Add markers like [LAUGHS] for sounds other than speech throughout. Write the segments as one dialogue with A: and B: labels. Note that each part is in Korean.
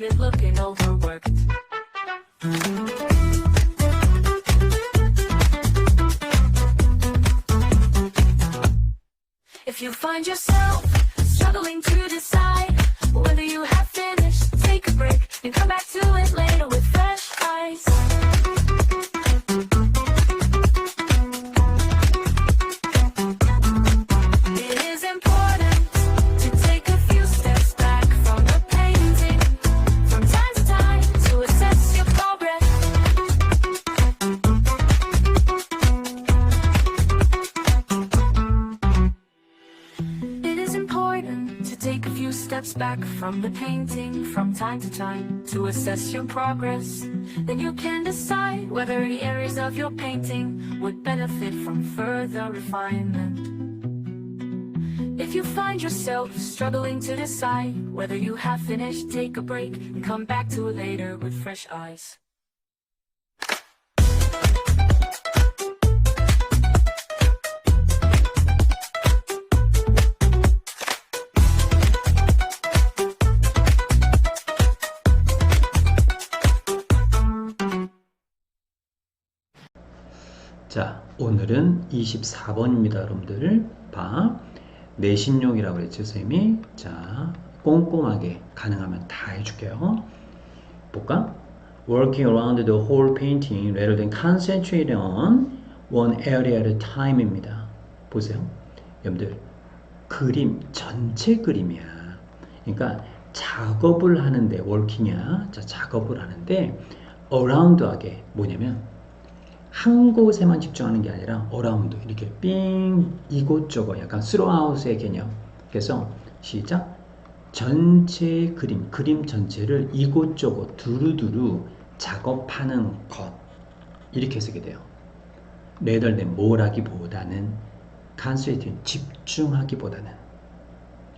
A: been looking over take a few steps back from the painting from time to time to assess your progress. Then you can decide whether the areas of your painting would benefit from further refinement. If you find yourself struggling to decide whether you have finished, take a break and come back to it later with fresh eyes.
B: 오늘은 24번입니다, 여러분들. 봐. 내신용이라고 그랬죠, 선생님이? 자, 꼼꼼하게 가능하면 다 해줄게요. 볼까? Working around the whole painting rather than concentrating on one area at a time입니다. 보세요. 여러분들, 그림, 전체 그림이야. 그러니까 작업을 하는데, working이야. 자, 작업을 하는데, around하게 뭐냐면, 한 곳에만 집중하는 게 아니라 어라운드 이렇게 삥 이곳저곳 약간 스로아웃의 개념 그래서 시작. 전체 그림 그림 전체를 이곳저곳 두루두루 작업하는 것. 이렇게 해석이 돼요. than 뭐라기보다는 concentrate 집중하기보다는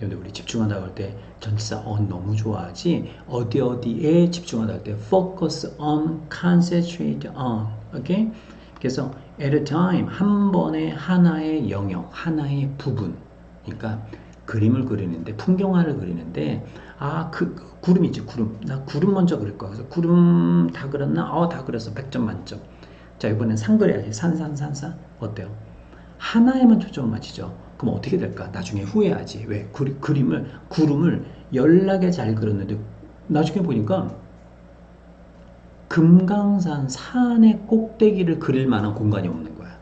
B: 여러분들 우리 집중한다고 할 때 전치사 on 너무 좋아하지? 어디 어디에 집중한다 할 때 focus on, concentrate on, 오케이? 그래서 at a time 한 번에 하나의 영역, 하나의 부분, 그러니까 그림을 그리는데 풍경화를 그리는데 아그 그 구름이지 구름. 나 구름 먼저 그릴 거야. 그래서 구름 다 그렸나? 어다 그렸어. 100점 만점. 자 이번엔 산 그려야지 산산산산. 어때요? 하나에만 초점을 맞추죠. 그럼 어떻게 될까? 나중에 후회하지. 왜? 그, 그림을, 구름을 연락에 잘 그렸는데, 나중에 보니까, 금강산 산의 꼭대기를 그릴 만한 공간이 없는 거야.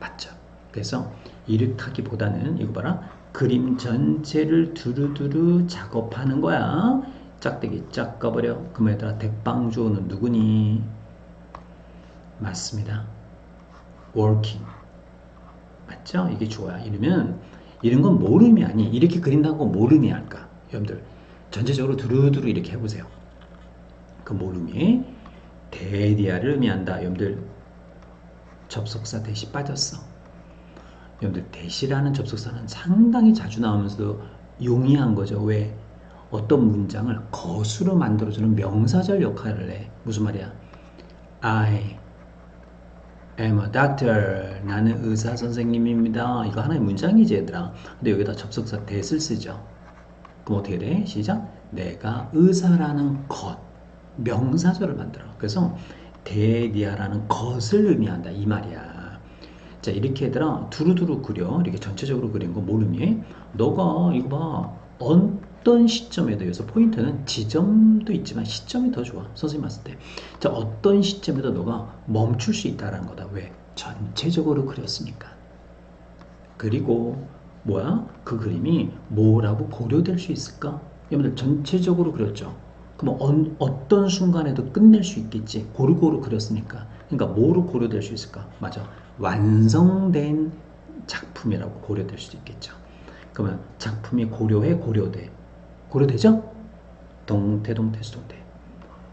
B: 맞죠? 그래서, 이렇다기보다는, 이거 봐라. 그림 전체를 두루두루 작업하는 거야. 짝대기 짝 까버려. 그럼 얘들아, 대빵주어는 누구니? 맞습니다. working. 맞죠? 이게 좋아요. 이러면 이런 건 모름이 아니 이렇게 그린다고 모름이 할까? 여러분들 전체적으로 두루두루 이렇게 해보세요. 그 모름이 대디아를 의미한다. 여러분들 접속사 대시 빠졌어. 여러분들 대시라는 접속사는 상당히 자주 나오면서도 용이한 거죠. 왜? 어떤 문장을 거수로 만들어주는 명사절 역할을 해. 무슨 말이야? I am a doctor. 나는 의사 선생님입니다. 이거 하나의 문장이지 얘들아. 근데 여기다 접속사 that을 쓰죠. 그럼 어떻게 돼? 시작. 내가 의사라는 것. 명사절을 만들어. 그래서 대디아라는 것을 의미한다. 이 말이야. 자, 이렇게 얘들아, 두루두루 그려. 이렇게 전체적으로 그린 거 모르니? 너가, 이거 봐. 어떤 시점에도 여기서 포인트는 지점도 있지만 시점이 더 좋아. 선생님 봤을 때. 자, 어떤 시점에도 너가 멈출 수 있다라는 거다. 왜? 전체적으로 그렸으니까. 그리고 뭐야? 그 그림이 뭐라고 고려될 수 있을까? 여러분들 전체적으로 그렸죠. 그럼 언- 어떤 순간에도 끝낼 수 있겠지. 고루고루 그렸으니까. 그러니까 뭐로 고려될 수 있을까? 맞아. 완성된 작품이라고 고려될 수도 있겠죠. 그러면 작품이 고려해 고려돼. 고려되죠? 동태 동태 수동태.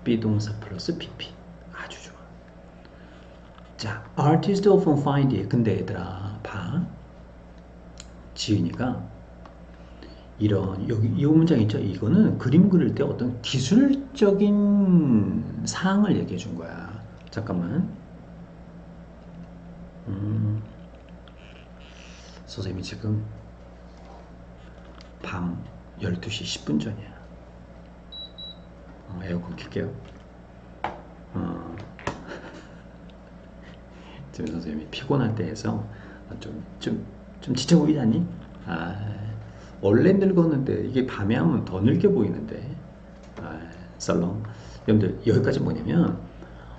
B: 비동사 플러스 pp. 아주 좋아. 자, artists often find. 근데 얘들아, 봐. 지은이가 이런 여기 이 문장 있죠? 이거는 그림 그릴 때 어떤 기술적인 사항을 얘기해 준 거야. 잠깐만. 음, 선생님이 지금 밤 12시 10분 전이야. 어, 에어컨 킬게요. 어, [LAUGHS] 지금 선생님이 피곤할 때 해서 좀, 좀, 좀 지쳐 보이지 않니? 아, 원래 늙었는데 이게 밤에 하면 더 늙게 보이는데. 아, 썰렁. 여러분들 여기까지 뭐냐면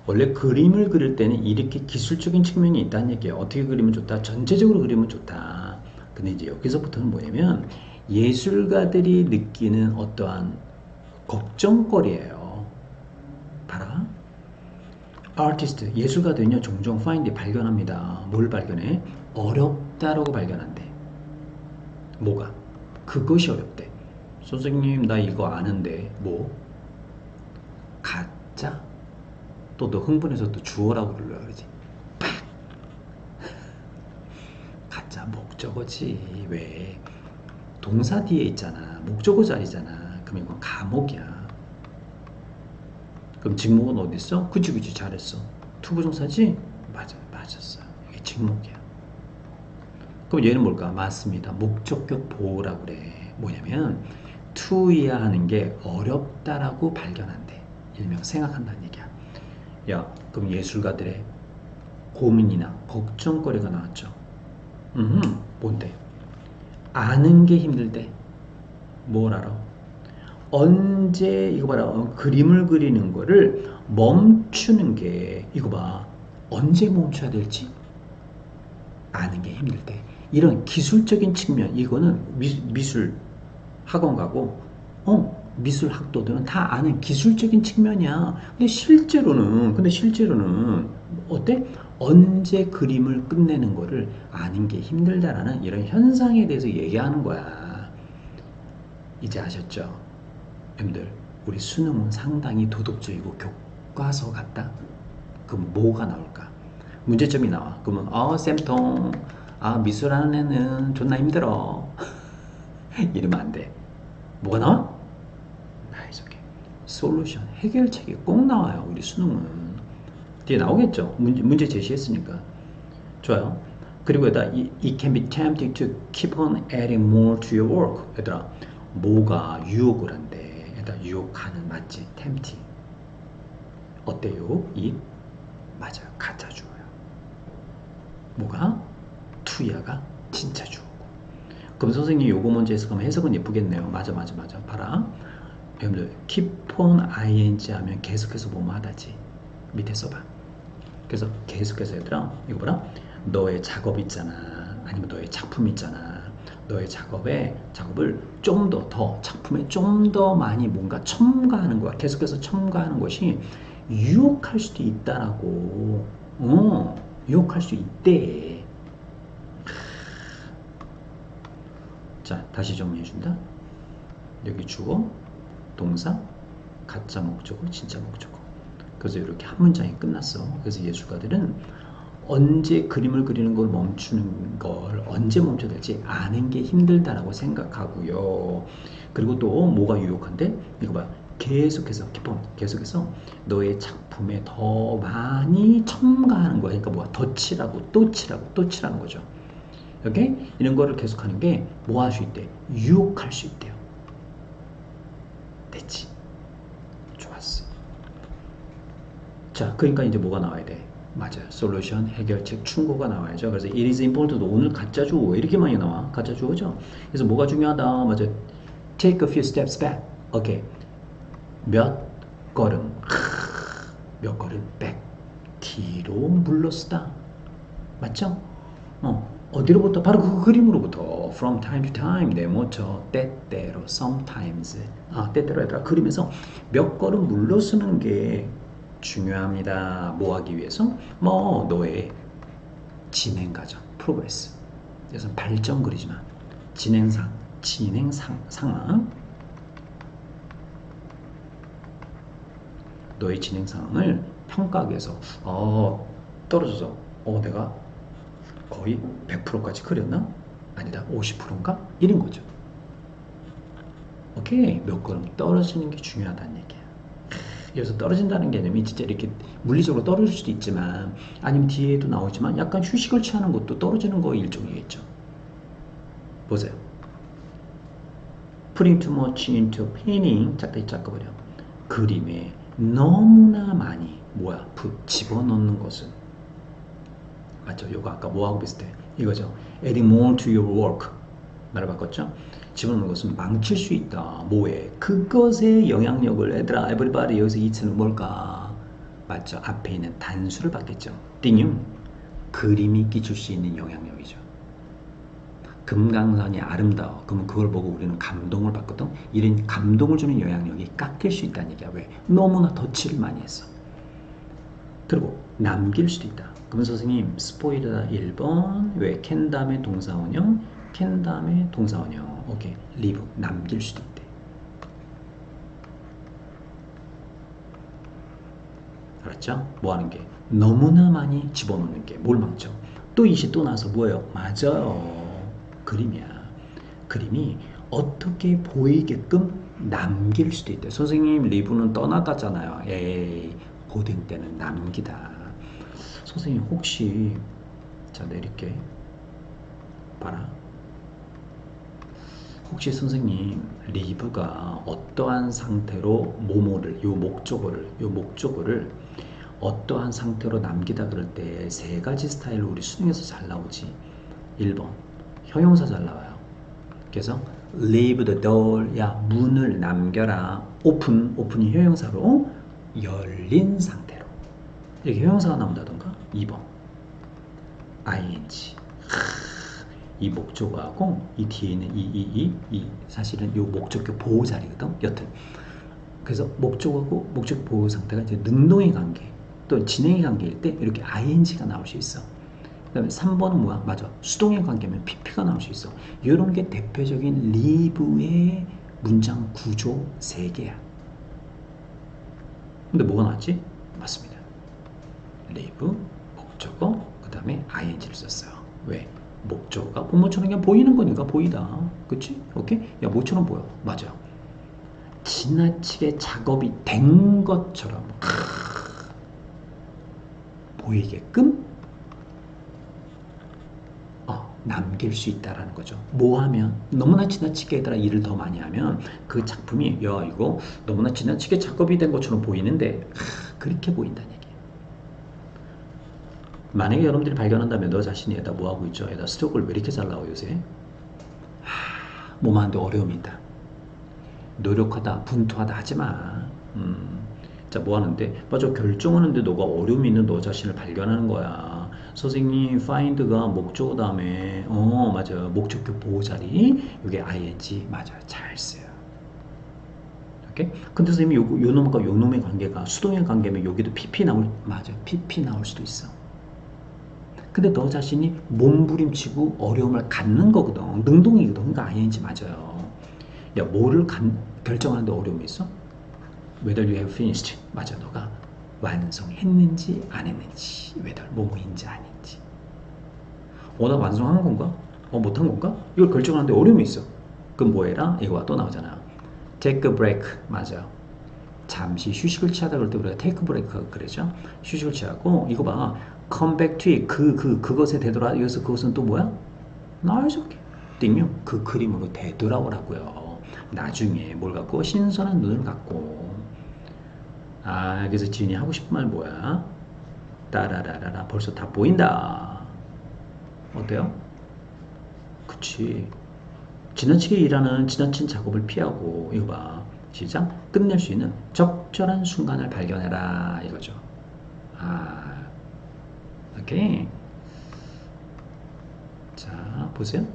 B: 원래 그림을 그릴 때는 이렇게 기술적인 측면이 있다는 얘기예요. 어떻게 그리면 좋다, 전체적으로 그리면 좋다. 근데 이제 여기서부터는 뭐냐면 예술가들이 느끼는 어떠한 걱정거리예요. 봐라. 아티스트, 예술가들은요, 종종 find 발견합니다. 뭘 발견해? 어렵다라고 발견한대. 뭐가? 그것이 어렵대. 선생님, 나 이거 아는데, 뭐? 가짜? 또 너 흥분해서 또 주어라고 불러야 그러지. 팍! 가짜 목적어지. 왜? 동사 뒤에 있잖아. 목적어 자리잖아. 그럼 이건 감옥이야. 그럼 직목은 어디 있어? 그치 그치 잘했어. 투부정사지? 맞아 맞았어. 이게 직목이야. 그럼 얘는 뭘까? 맞습니다. 목적격 보호라고 그래. 뭐냐면 투이야 하는 게 어렵다라고 발견한대. 일명 생각한다는 얘기야. 야, 그럼 예술가들의 고민이나 걱정거리가 나왔죠. 음, 뭔데? 아는 게 힘들대. 뭘 알아? 언제 이거 봐라. 어, 그림을 그리는 거를 멈추는 게 이거 봐. 언제 멈춰야 될지? 아는 게 힘들대. 이런 기술적인 측면 이거는 미, 미술 학원 가고 어 미술 학도들은 다 아는 기술적인 측면이야. 근데 실제로는 근데 실제로는 어때 언제 그림을 끝내는 거를 아는 게 힘들다라는 이런 현상에 대해서 얘기하는 거야 이제 아셨죠? 여러분들 우리 수능은 상당히 도덕적이고 교과서 같다. 그럼 뭐가 나올까? 문제점이 나와. 그러면 어 쌤통 아 미술하는 애는 존나 힘들어. [LAUGHS] 이러면 안 돼. 뭐가 나와? 나이스 오케이. 솔루션 해결책이 꼭 나와요. 우리 수능은 뒤에 나오겠죠. 문제, 문제 제시했으니까 좋아요. 그리고 여기다 it can be tempting to keep on adding more to your work. 얘들아 뭐가 유혹을 한대. 얘들아 유혹하는 맞지? tempting. 어때요? 이 맞아요. 가짜 주어요. 뭐가? 투야가 진짜 주어고. 그럼 선생님 요거 문제에서 그럼 해석은 예쁘겠네요. 맞아 맞아 맞아. 봐라. 여러분들 keep on ing 하면 계속해서 뭐뭐 하다지. 밑에 써봐. 그래서 계속해서 얘들아 이거 봐라. 너의 작업 있잖아. 아니면 너의 작품 있잖아. 너의 작업에 작업을 좀 더 더 작품에 좀 더 많이 뭔가 첨가하는 거야. 계속해서 첨가하는 것이 유혹할 수도 있다라고. 어, 유혹할 수 있대. 자, 다시 정리해 준다. 여기 주어, 동사, 가짜 목적어, 진짜 목적어. 그래서 이렇게 한 문장이 끝났어. 그래서 예술가들은 언제 그림을 그리는 걸 멈추는 걸 언제 멈춰야 될지 아는 게 힘들다라고 생각하고요. 그리고 또 뭐가 유혹한데? 이거 봐. 계속해서 기본 계속해서 너의 작품에 더 많이 첨가하는 거야. 그러니까 뭐야? 더 칠하고 또 칠하고 또 칠하는 거죠. 오케이? 이런 거를 계속하는 게 뭐 할 수 있대? 유혹할 수 있대요. 됐지? 좋았어. 자, 그러니까 이제 뭐가 나와야 돼? 맞아요. 솔루션, 해결책, 충고가 나와야죠. 그래서 it is important. 오늘 가짜 주어 왜 이렇게 많이 나와? 가짜 주어죠. 그래서 뭐가 중요하다? 맞아. Take a few steps back. 오케이. 몇 걸음, 크, 몇 걸음 back. 뒤로 물러서다. 맞죠? 어, 어디로부터? 바로 그 그림으로부터. From time to time. 네모처, 때때로, sometimes. 아, 때때로 얘들아. 그림에서 몇 걸음 물러서는 게 중요합니다. 뭐 하기 위해서? 뭐 너의 진행 과정, 프로그레스. 그래서 발전 그리지 마. 진행상, 진행 상, 상황. 너의 진행 상황을 평가하기 위해서 어, 떨어져서 어 내가 거의 100%까지 그렸나? 아니다 50%인가? 이런 거죠. 오케이 몇 걸음 떨어지는 게 중요하다는 얘기야. 여기서 떨어진다는 개념이 진짜 이렇게 물리적으로 떨어질 수도 있지만 아니면 뒤에도 나오지만 약간 휴식을 취하는 것도 떨어지는 거 일종이겠죠. 보세요. Putting too much into painting 짝다이 짝거버려 그림에 너무나 많이 뭐야 부, 집어넣는 것은 맞죠? 요거 아까 뭐하고 비슷해? 이거죠. Adding more to your work 말을 바꿨죠. 집어넣는 것은 망칠 수 있다. 뭐에? 그것의 영향력을 얘들아, everybody 여기서 이츠는 뭘까? 맞죠. 앞에 있는 단수를 받겠죠. 띵용. 그림이 끼칠 수 있는 영향력이죠. 금강산이 아름다워. 그러면 그걸 보고 우리는 감동을 받거든. 이런 감동을 주는 영향력이 깎일 수 있다는 얘기야. 왜? 너무나 덧칠을 많이 했어. 그리고 남길 수도 있다. 그럼 선생님 스포일러다 1번 왜 캔 다음에 동사원형 캔 다음에 동사 원형 오케이 리브 남길 수도 있대. 알았죠? 뭐 하는 게 너무나 많이 집어넣는 게 뭘 망쳐? 또 이시 또 나서 뭐예요? 맞아요. 그림이야. 그림이 어떻게 보이게끔 남길 수도 있대. 선생님 리브는 떠나갔잖아요. 에이 고딩 때는 남기다. 선생님 혹시 자 내릴게. 봐라. 혹시 선생님 리브가 어떠한 상태로 모모를 요 목적어를 요 목적어를 어떠한 상태로 남기다 그럴 때 세 가지 스타일로 우리 수능에서 잘 나오지. 1번 형용사 잘 나와요. 그래서 leave the door 야 문을 남겨라. 오픈 오픈이 형용사로 열린 상태로 이렇게 형용사가 나온다던가. 2번 ing 이 목적어하고 이 뒤에 있는 이 이 이 이 사실은 이 목적격 보호 자리거든. 여튼 그래서 목적어고 목적 보호 상태가 이제 능동의 관계 또 진행의 관계일 때 이렇게 ing가 나올 수 있어. 그다음에 3번은 뭐야? 맞아. 수동의 관계면 pp가 나올 수 있어. 이런 게 대표적인 리브의 문장 구조 세 개야. 근데 뭐가 나왔지? 맞습니다. 리브, 목적어, 그 다음에 ing를 썼어요. 왜? 목적어가 모모처럼 그냥 보이는 거니까 보이다. 그치? 오케이? 야, 모처럼 보여. 맞아. 지나치게 작업이 된 것처럼 보이게끔 어, 남길 수 있다라는 거죠. 뭐 하면 너무나 지나치게 얘들아 일을 더 많이 하면 그 작품이 야 이거 너무나 지나치게 작업이 된 것처럼 보이는데 하, 그렇게 얘기예요. 만약에 여러분들이 발견한다면 너 자신이 에다 뭐 하고 있죠? 에다 스톡을 왜 이렇게 잘 나와 요새? 하, 몸 하는데 어려움이 있다. 노력하다, 분투하다 하지 마. 음. 자, 뭐 하는데? 맞아, 결정하는데 너가 어려움이 있는 너 자신을 발견하는 거야. 선생님, find가 목적어 다음에, 어, 맞아요. 목적격 보호 자리. 이게 ing. 맞아요. 잘 써요. 오케이? 근데 선생님이 요, 요 놈과 요 놈의 관계가 수동의 관계면 여기도 pp 나올, 맞아요. pp 나올 수도 있어. 근데 너 자신이 몸부림치고 어려움을 갖는 거거든. 능동이거든. 그러니까 ing 맞아요. 야, 뭐를 간, 결정하는데 어려움이 있어? whether you have finished. 맞아, 너가 완성했는지 안 했는지, whether 뭐뭐인지 아닌지. 어, 나 완성한 건가? 어, 못한 건가? 이걸 결정하는데 어려움이 있어. 그럼 뭐 해라? 이거가 또 나오잖아. take a break. 맞아. 잠시 휴식을 취하다 그럴 때 우리가 a break 그러죠. 휴식을 취하고 이거 봐. To it. 그, 그, 그것에 되돌아. 여기서 그것은 또 뭐야? 나이스 오케이. 띵요. 그 그림으로 되돌아오라고요. 나중에 뭘 갖고 신선한 눈을 갖고 아 그래서 지은이 하고 싶은 말 뭐야? 따라라라라 벌써 다 보인다. 어때요? 그치. 지나치게 일하는 지나친 작업을 피하고 이거 봐. 시작. 끝낼 수 있는 적절한 순간을 발견해라 이거죠. 아 오케이. 자 보세요.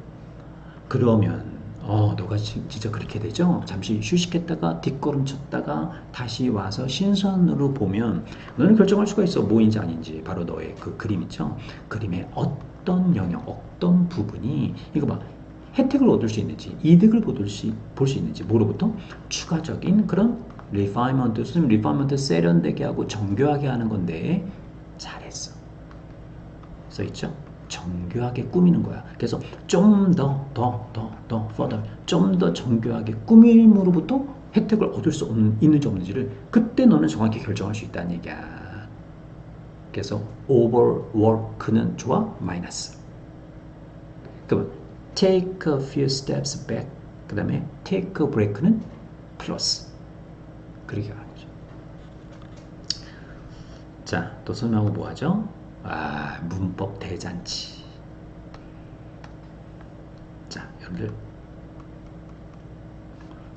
B: 그러면 어, 너가 지- 진짜 그렇게 되죠? 잠시 휴식했다가 뒷걸음 쳤다가 다시 와서 신선으로 보면 너는 결정할 수가 있어. 뭐인지 아닌지. 바로 너의 그 그림 있죠? 그림의 어떤 영역, 어떤 부분이 이거 봐. 혜택을 얻을 수 있는지, 이득을 볼 수 있는지, 뭐로부터? 추가적인 그런 리파이먼트, 선생님 리파이먼트 세련되게 하고 정교하게 하는 건데 잘했어. 써있죠? 정교하게 꾸미는 거야. 그래서 좀 더, 더, 더, 더, further, 좀 더 정교하게 꾸밈으로부터 혜택을 얻을 수 없는, 있는지 없는지를 그때 너는 정확히 결정할 수 있다는 얘기야. 그래서 overwork는 좋아? 마이너스. 그러면 take a few steps back, 그 다음에 take a break는 플러스. 그렇게 가는 거죠. 자, 또 설명하고 뭐 하죠? 아, 문법 대잔치. 자, 여러분들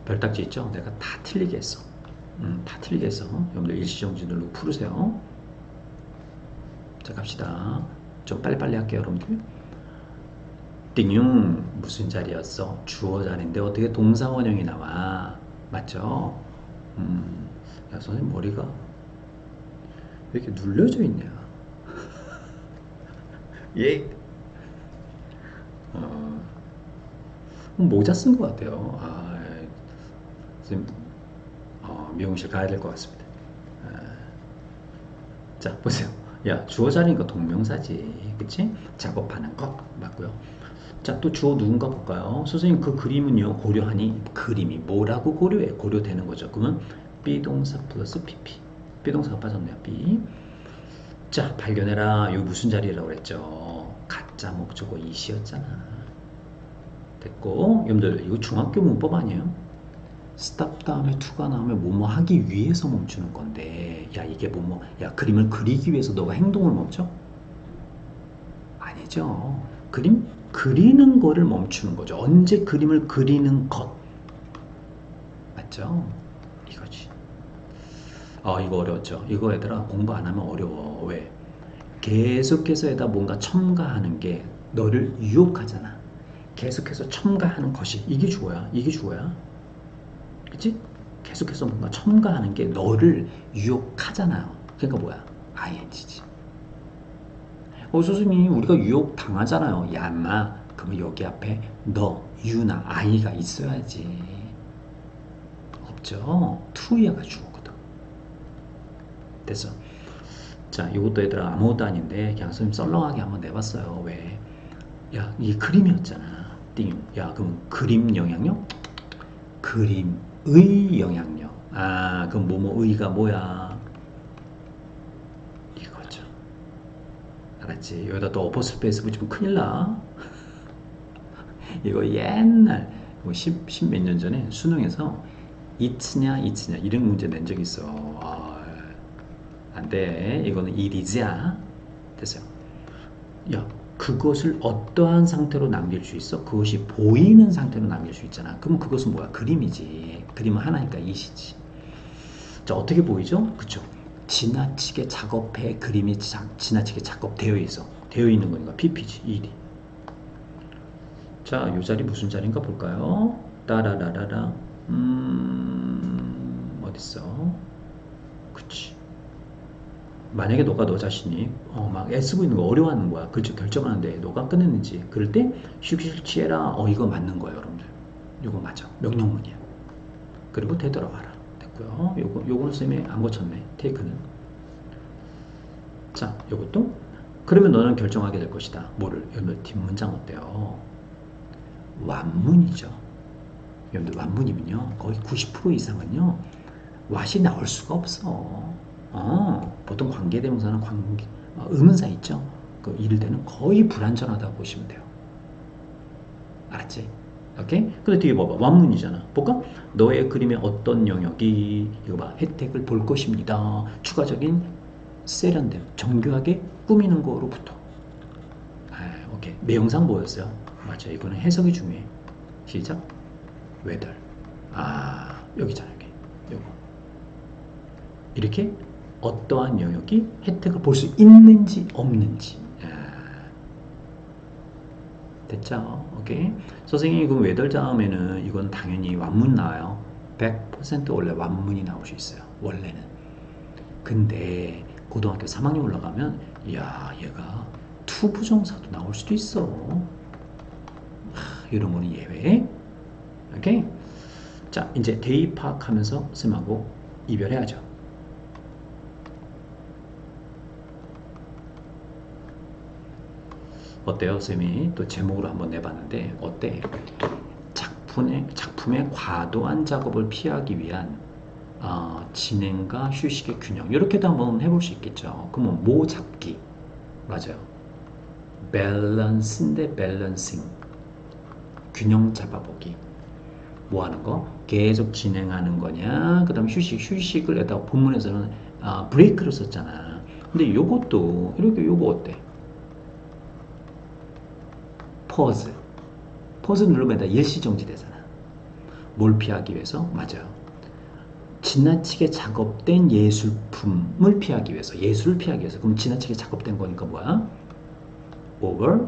B: 별딱지 있죠? 내가 다 틀리게 했어. 음, 다 틀리게 했어. 여러분들 일시정지 누르고 풀으세요. 자, 갑시다. 좀 빨리빨리 할게요, 여러분들. 띵용 무슨 자리였어? 주어 자리인데 어떻게 동사 원형이 나와? 맞죠? 음, 야 선생님 머리가 왜 이렇게 눌려져 있냐? 예. 어, 모자 쓴 것 같아요. 아, 선생님 어, 미용실 가야 될 것 같습니다. 아, 자 보세요. 야 주어 자리니까 동명사지, 그치? 작업하는 것 맞고요. 자, 또 주어 누군가 볼까요? 선생님 그 그림은요 고려하니 그림이 뭐라고 고려해? 고려되는 거죠. 그러면 비동사 플러스 pp. 비동사가 빠졌네요. B. 자, 발견해라. 이거 무슨 자리라고 그랬죠? 가짜 목적어 이시였잖아. 됐고, 여러분들 이거 중학교 문법 아니에요? stop 다음에 to가 나오면 뭐뭐 하기 위해서 멈추는 건데, 야 이게 뭐뭐, 야 그림을 그리기 위해서 너가 행동을 멈춰? 아니죠. 그림 그리는 거를 멈추는 거죠. 언제 그림을 그리는 것. 맞죠? 이거지. 아, 이거 어려웠죠. 이거 얘들아 공부 안 하면 어려워. 왜? 계속해서 에다 뭔가 첨가하는 게 너를 유혹하잖아. 계속해서 첨가하는 것이 이게 주어야. 이게 주어야. 그치? 계속해서 뭔가 첨가하는 게 너를 유혹하잖아요. 그러니까 뭐야? ing지. 어, 선생님, 우리가 유혹 당하잖아요. 야, 인마. 그러면 여기 앞에 너, 유나, 아이가 있어야지. 없죠? 투이야가 주어거든. 됐어. 자, 이것도 얘들아 아무것도 아닌데 그냥 선생님 썰렁하게 한번 내봤어요. 왜? 야, 이 그림이었잖아. 띵. 야, 그럼 그림 영향력? 그림의 영향력. 아, 그럼 뭐뭐의가 뭐야? 이거죠. 알았지? 여기다 또 어퍼스페이스 붙이면 큰일 나. [LAUGHS] 이거 옛날 뭐 10, 10몇 년 전에 수능에서 이츠냐 이츠냐 이런 문제 낸 적 있어. 아, 안 돼. 이거는 이리즈야. 됐어요. 야, 그것을 어떠한 상태로 남길 수 있어? 그것이 보이는 상태로 남길 수 있잖아. 그럼 그것은 뭐야? 그림이지. 그림은 하나니까 이시지. 자, 어떻게 보이죠? 그쵸? 지나치게 작업해 그림이 자, 지나치게 작업되어 있어. 되어 있는 거니까 PP지. 일이. 자, 요 자리 무슨 자리인가 볼까요? 따라라라라. 음, 어딨어? 그치. 만약에 너가 너 자신이 어, 막 애쓰고 있는 거 어려워하는 거야. 그렇죠. 결정하는데 너가 끝냈는지. 그럴 때 휴식을 취해라. 어, 이거 맞는 거예요, 여러분들. 이거 맞아. 명령문이야. 그리고 되돌아와라. 됐고요. 요거, 요거는 쌤이 안 고쳤네. 테이크는. 자, 요것도. 그러면 너는 결정하게 될 것이다. 뭐를? 여러분들 뒷문장 어때요? 완문이죠. 여러분들 완문이면요. 거의 90% 이상은요. 왓이 나올 수가 없어. 어, 보통 관계대명사는 관계, 어, 의문사 있죠? 그 이럴 때는 거의 불완전하다고 보시면 돼요. 알았지? 오케이? 근데 뒤에 봐봐. 완문이잖아. 볼까? 너의 그림의 어떤 영역이, 이거 봐. 혜택을 볼 것입니다. 추가적인 세련됨, 정교하게 꾸미는 거로부터. 아, 오케이. 내용상 뭐였어요? 맞아. 이거는 해석이 중요해. 시작. whether. 아, 여기잖아, 여기. 요거. 이렇게 어떠한 영역이 혜택을 볼 수 있는지 없는지. 아, 됐죠? 오케이. 선생님이 그럼 외덜 다음에는 이건 당연히 완문 나와요. 100% 원래 완문이 나올 수 있어요. 원래는. 근데 고등학교 3학년 올라가면 야 얘가 투부정사도 나올 수도 있어. 하, 이런 거는 예외. 오케이. 자 이제 대입 파악하면서 쌤하고 이별해야죠. 어때요, 쌤이? 또 제목으로 한번 내봤는데, 어때? 작품의, 작품의 과도한 작업을 피하기 위한 어, 진행과 휴식의 균형. 이렇게도 한번 해볼 수 있겠죠. 그러면 뭐 잡기. 맞아요. 밸런스인데 밸런싱. 균형 잡아보기. 뭐 하는 거? 계속 진행하는 거냐? 그 다음에 휴식, 휴식을 에다가 본문에서는 아, 브레이크를 썼잖아. 근데 요것도, 이렇게 요거 어때? 퍼즈. 퍼즈 누르면 다 일시정지 되잖아. 뭘 피하기 위해서? 맞아요. 지나치게 작업된 예술품을 피하기 위해서, 예술을 피하기 위해서. 그럼 지나치게 작업된 거니까 뭐야? over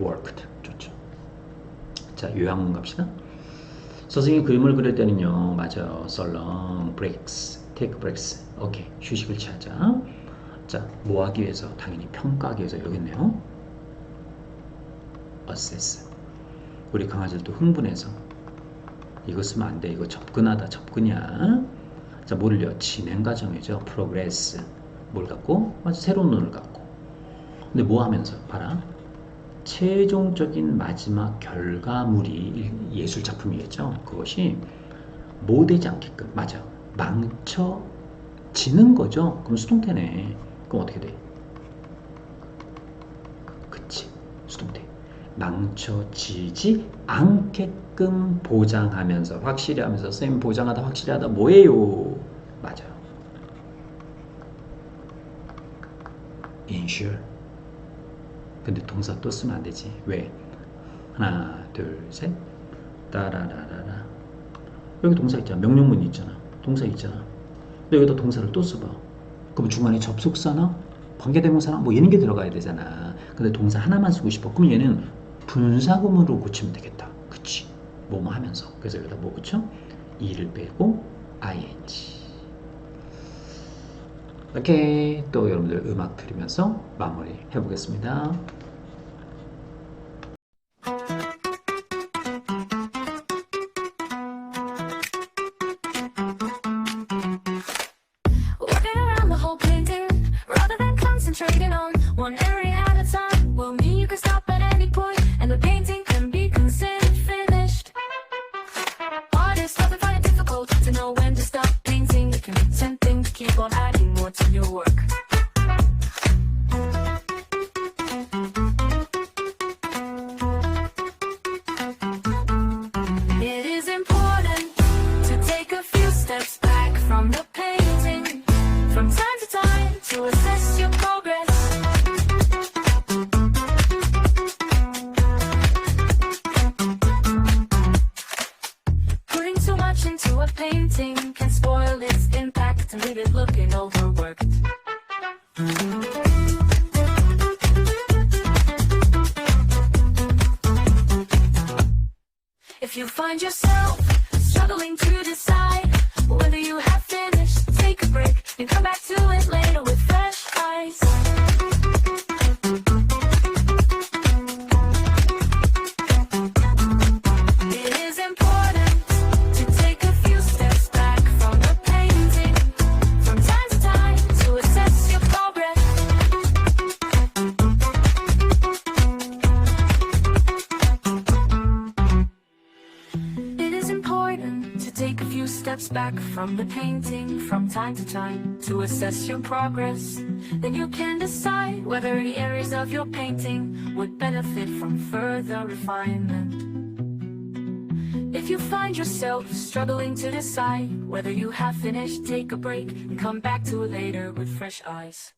B: worked. 좋죠. 자, 요약문 갑시다. 선생님이 그림을 그릴 때는요, 맞아요. 썰렁, breaks, take breaks. 오케이, 휴식을 취하자. 자, 뭐 하기 위해서? 당연히 평가하기 위해서 여기 있네요. assess. 우리 강아지들도 흥분해서 이거 쓰면 안 돼. 이거 접근하다, 접근이야. 자, 뭐를요? 진행 과정이죠. progress. 뭘 갖고? 맞아, 새로운 눈을 갖고. 근데 뭐 하면서? 봐라. 최종적인 마지막 결과물이 예술 작품이겠죠. 그것이 뭐 되지 않게끔 맞아 망쳐지는 거죠. 그럼 수동태네. 그럼 어떻게 돼? 그치 수동태 망쳐지지 않게끔 보장하면서 확실히 하면서 쌤 보장하다 확실히 하다 뭐예요? 맞아요. ensure 근데 동사 또 쓰면 안 되지. 왜? 하나, 둘, 셋. 따라라라라. 여기 동사 있잖아. 명령문이 있잖아. 동사 있잖아. 근데 여기다 동사를 또 써봐. 그럼 중간에 접속사나 관계대명사나 뭐 이런 게 들어가야 되잖아. 근데 동사 하나만 쓰고 싶어. 그럼 얘는 분사구문으로 고치면 되겠다. 그치? 뭐뭐 하면서. 그래서 여기다 뭐 붙여? 이를 빼고 ing. 이렇게 또 여러분들 음악 들으면서 마무리 해보겠습니다.
A: Steps back from the painting from time to time to assess your progress. Then you can decide whether the areas of your painting would benefit from further refinement. If you find yourself struggling to decide whether you have finished, take a break and come back to it later with fresh eyes.